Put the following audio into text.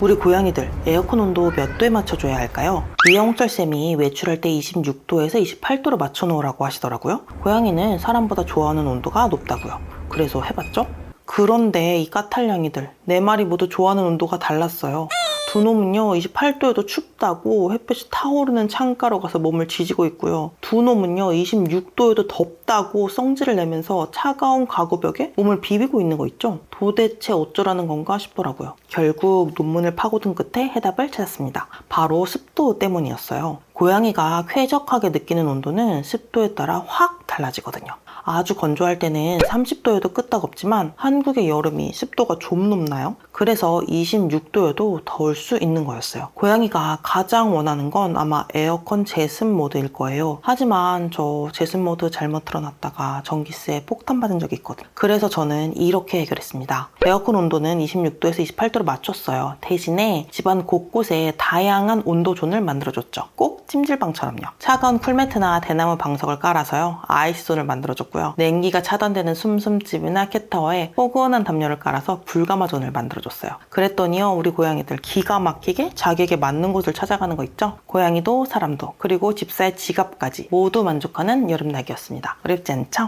우리 고양이들 에어컨 온도 몇 도에 맞춰줘야 할까요? 미영철쌤이 외출할 때 26도에서 28도로 맞춰놓으라고 하시더라고요. 고양이는 사람보다 좋아하는 온도가 높다고요. 그래서 해봤죠? 그런데 이 까탈냥이들 네 마리 모두 좋아하는 온도가 달랐어요. 두 놈은요 28도에도 춥다고 햇볕이 타오르는 창가로 가서 몸을 지지고 있고요. 두 놈은요 26도에도 덥다고 성질을 내면서 차가운 가구벽에 몸을 비비고 있는 거 있죠. 도대체 어쩌라는 건가 싶더라고요. 결국 논문을 파고든 끝에 해답을 찾았습니다. 바로 습도 때문이었어요. 고양이가 쾌적하게 느끼는 온도는 습도에 따라 확 달라지거든요. 아주 건조할 때는 30도여도 끄떡없지만 한국의 여름이 습도가 좀 높나요? 그래서 26도여도 더울 수 있는 거였어요. 고양이가 가장 원하는 건 아마 에어컨 제습 모드일 거예요. 하지만 저 제습 모드 잘못 틀어놨다가 전기세에 폭탄 받은 적이 있거든요. 그래서 저는 이렇게 해결했습니다. 에어컨 온도는 26도에서 28도로 맞췄어요. 대신에 집안 곳곳에 다양한 온도존을 만들어줬죠. 꼭 찜질방처럼요. 차가운 쿨매트나 대나무 방석을 깔아서요. 아이스존을 만들어줬고요. 냉기가 차단되는 숨숨집이나 캣타워에 포근한 담요를 깔아서 불가마존을 만들어줬어요. 그랬더니요, 우리 고양이들 기가 막히게 자기에게 맞는 곳을 찾아가는 거 있죠? 고양이도 사람도 그리고 집사의 지갑까지 모두 만족하는 여름나기였습니다. 어렵지 않죠?